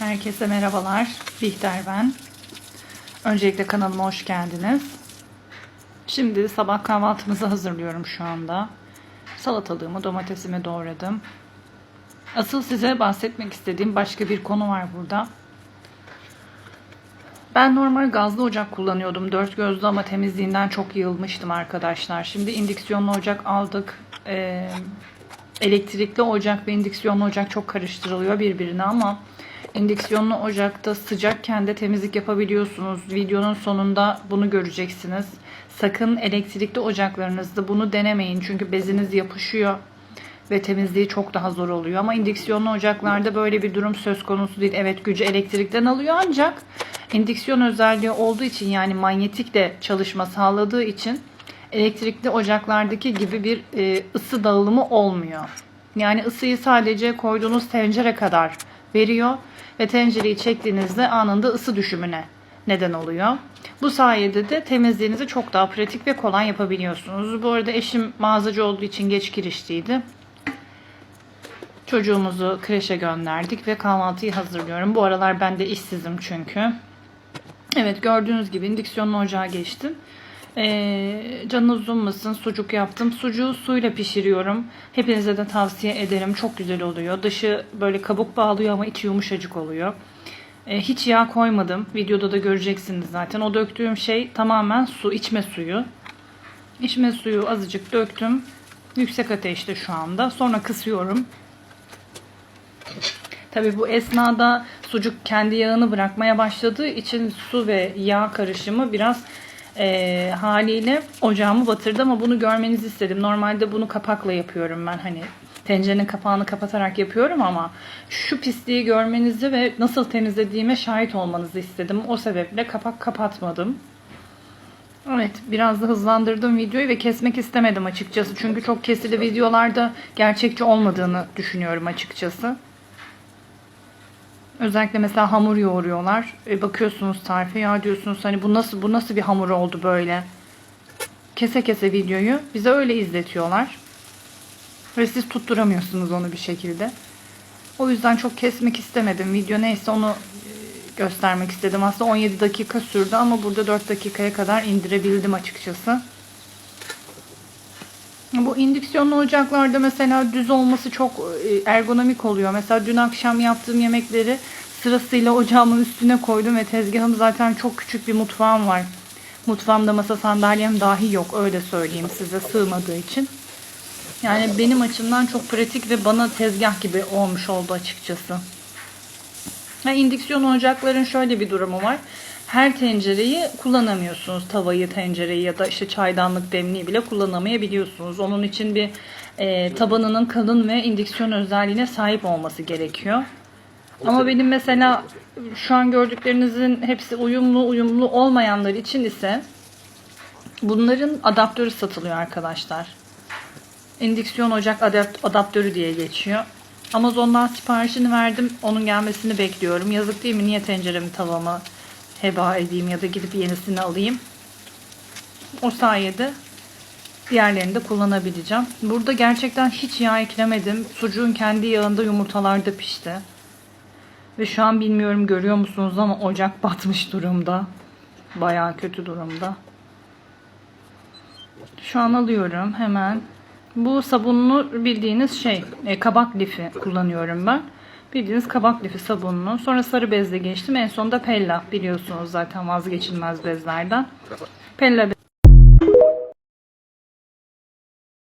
Herkese merhabalar. Bihter ben. Öncelikle kanalıma hoş geldiniz. Şimdi sabah kahvaltımızı hazırlıyorum şu anda. Salatalığımı, domatesimi doğradım. Asıl size bahsetmek istediğim başka bir konu var burada. Ben normal gazlı ocak kullanıyordum. Dört gözlü ama temizliğinden çok yılmıştım arkadaşlar. Şimdi indüksiyonlu ocak aldık. Ee, elektrikli ocak ve indüksiyonlu ocak çok karıştırılıyor birbirine ama indüksiyonlu ocakta sıcakken de temizlik yapabiliyorsunuz. Videonun sonunda bunu göreceksiniz. Sakın elektrikli ocaklarınızda bunu denemeyin çünkü beziniz yapışıyor ve temizliği çok daha zor oluyor. Ama indüksiyonlu ocaklarda böyle bir durum söz konusu değil. Evet gücü elektrikten alıyor ancak indüksiyon özelliği olduğu için yani manyetik de çalışma sağladığı için elektrikli ocaklardaki gibi bir e, ısı dağılımı olmuyor. Yani ısıyı sadece koyduğunuz tencere kadar veriyor ve tencereyi çektiğinizde anında ısı düşümüne neden oluyor. Bu sayede de temizliğinizi çok daha pratik ve kolay yapabiliyorsunuz. Bu arada eşim mağazacı olduğu için geç giriştiydi. Çocuğumuzu kreşe gönderdik ve kahvaltıyı hazırlıyorum. Bu aralar ben de işsizim çünkü. Evet gördüğünüz gibi indüksiyonlu ocağa geçtim. Ee, canınız uzunmasın sucuk yaptım. Sucuğu suyla pişiriyorum. Hepinize de tavsiye ederim. Çok güzel oluyor. Dışı böyle kabuk bağlıyor ama içi yumuşacık oluyor. Ee, hiç yağ koymadım. Videoda da göreceksiniz zaten. O döktüğüm şey tamamen su, içme suyu. İçme suyu azıcık döktüm. Yüksek ateşte şu anda. Sonra kısıyorum. Tabii bu esnada sucuk kendi yağını bırakmaya başladığı için su ve yağ karışımı biraz e, haliyle ocağımı batırdı ama bunu görmenizi istedim. Normalde bunu kapakla yapıyorum ben hani tencerenin kapağını kapatarak yapıyorum ama şu pisliği görmenizi ve nasıl temizlediğime şahit olmanızı istedim. O sebeple kapak kapatmadım. Evet biraz da hızlandırdım videoyu ve kesmek istemedim açıkçası. Çünkü çok kesili videolarda gerçekçi olmadığını düşünüyorum açıkçası. Özellikle mesela hamur yoğuruyorlar. E, bakıyorsunuz tarife ya diyorsunuz hani bu nasıl bu nasıl bir hamur oldu böyle. Kese kese videoyu bize öyle izletiyorlar. Ve siz tutturamıyorsunuz onu bir şekilde. O yüzden çok kesmek istemedim. Video neyse onu e, göstermek istedim. Aslında 17 dakika sürdü ama burada 4 dakikaya kadar indirebildim açıkçası. Bu indüksiyonlu ocaklarda mesela düz olması çok e, ergonomik oluyor. Mesela dün akşam yaptığım yemekleri sırasıyla ocağımın üstüne koydum ve tezgahım zaten çok küçük bir mutfağım var. Mutfağımda masa sandalyem dahi yok öyle söyleyeyim size sığmadığı için. Yani benim açımdan çok pratik ve bana tezgah gibi olmuş oldu açıkçası. Yani indüksiyon ocakların şöyle bir durumu var her tencereyi kullanamıyorsunuz. Tavayı, tencereyi ya da işte çaydanlık demliği bile kullanamayabiliyorsunuz. Onun için bir e, tabanının kalın ve indüksiyon özelliğine sahip olması gerekiyor. Ama benim mesela şu an gördüklerinizin hepsi uyumlu, uyumlu olmayanlar için ise bunların adaptörü satılıyor arkadaşlar. İndüksiyon ocak adapt adaptörü diye geçiyor. Amazon'dan siparişini verdim. Onun gelmesini bekliyorum. Yazık değil mi? Niye tenceremi, tavamı heba edeyim ya da gidip yenisini alayım. O sayede diğerlerini de kullanabileceğim. Burada gerçekten hiç yağ eklemedim. Sucuğun kendi yağında yumurtalarda pişti. Ve şu an bilmiyorum görüyor musunuz ama ocak batmış durumda. Baya kötü durumda. Şu an alıyorum hemen. Bu sabunlu bildiğiniz şey e, kabak lifi kullanıyorum ben. Bildiğiniz kabak lifi sabununu. Sonra sarı bezle geçtim. En sonunda Pella biliyorsunuz zaten vazgeçilmez bezlerden. Pella